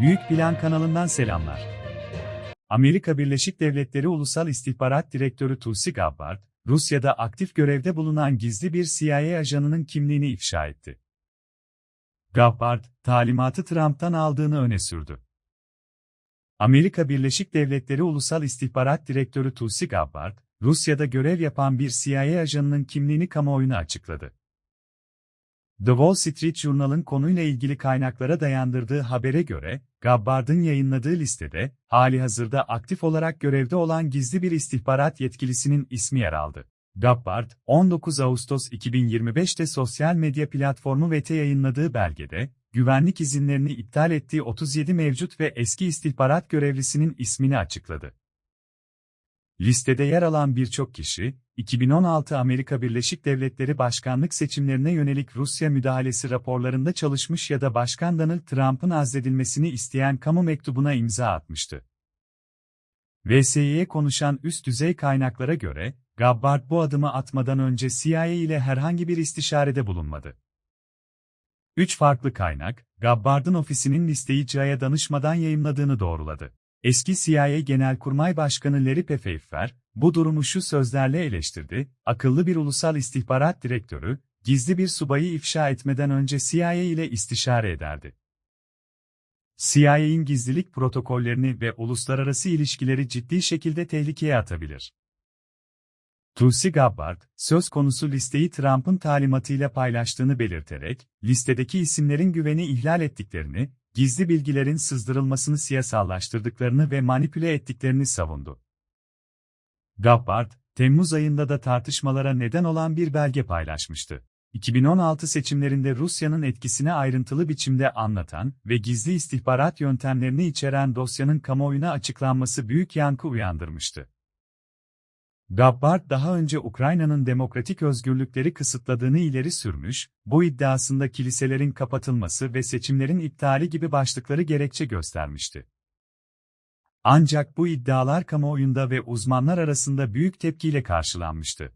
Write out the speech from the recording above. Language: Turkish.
Büyük Plan kanalından selamlar. Amerika Birleşik Devletleri Ulusal İstihbarat Direktörü Tulsi Gabbard, Rusya'da aktif görevde bulunan gizli bir CIA ajanının kimliğini ifşa etti. Gabbard, talimatı Trump'tan aldığını öne sürdü. Amerika Birleşik Devletleri Ulusal İstihbarat Direktörü Tulsi Gabbard, Rusya'da görev yapan bir CIA ajanının kimliğini kamuoyuna açıkladı. The Wall Street Journal'ın konuyla ilgili kaynaklara dayandırdığı habere göre, Gabbard'ın yayınladığı listede, hali hazırda aktif olarak görevde olan gizli bir istihbarat yetkilisinin ismi yer aldı. Gabbard, 19 Ağustos 2025'te sosyal medya platformu VT yayınladığı belgede, güvenlik izinlerini iptal ettiği 37 mevcut ve eski istihbarat görevlisinin ismini açıkladı. Listede yer alan birçok kişi, 2016 Amerika Birleşik Devletleri başkanlık seçimlerine yönelik Rusya müdahalesi raporlarında çalışmış ya da Başkan Donald Trump'ın azledilmesini isteyen kamu mektubuna imza atmıştı. VSY'ye konuşan üst düzey kaynaklara göre, Gabbard bu adımı atmadan önce CIA ile herhangi bir istişarede bulunmadı. Üç farklı kaynak, Gabbard'ın ofisinin listeyi CIA'ya danışmadan yayımladığını doğruladı. Eski CIA Genelkurmay Başkanı Larry Pfeiffer, bu durumu şu sözlerle eleştirdi, akıllı bir ulusal istihbarat direktörü, gizli bir subayı ifşa etmeden önce CIA ile istişare ederdi. CIA'in gizlilik protokollerini ve uluslararası ilişkileri ciddi şekilde tehlikeye atabilir. Tulsi Gabbard, söz konusu listeyi Trump'ın talimatıyla paylaştığını belirterek, listedeki isimlerin güveni ihlal ettiklerini, gizli bilgilerin sızdırılmasını siyasallaştırdıklarını ve manipüle ettiklerini savundu. Gabbard, Temmuz ayında da tartışmalara neden olan bir belge paylaşmıştı. 2016 seçimlerinde Rusya'nın etkisini ayrıntılı biçimde anlatan ve gizli istihbarat yöntemlerini içeren dosyanın kamuoyuna açıklanması büyük yankı uyandırmıştı. Gabbard daha önce Ukrayna'nın demokratik özgürlükleri kısıtladığını ileri sürmüş, bu iddiasında kiliselerin kapatılması ve seçimlerin iptali gibi başlıkları gerekçe göstermişti. Ancak bu iddialar kamuoyunda ve uzmanlar arasında büyük tepkiyle karşılanmıştı.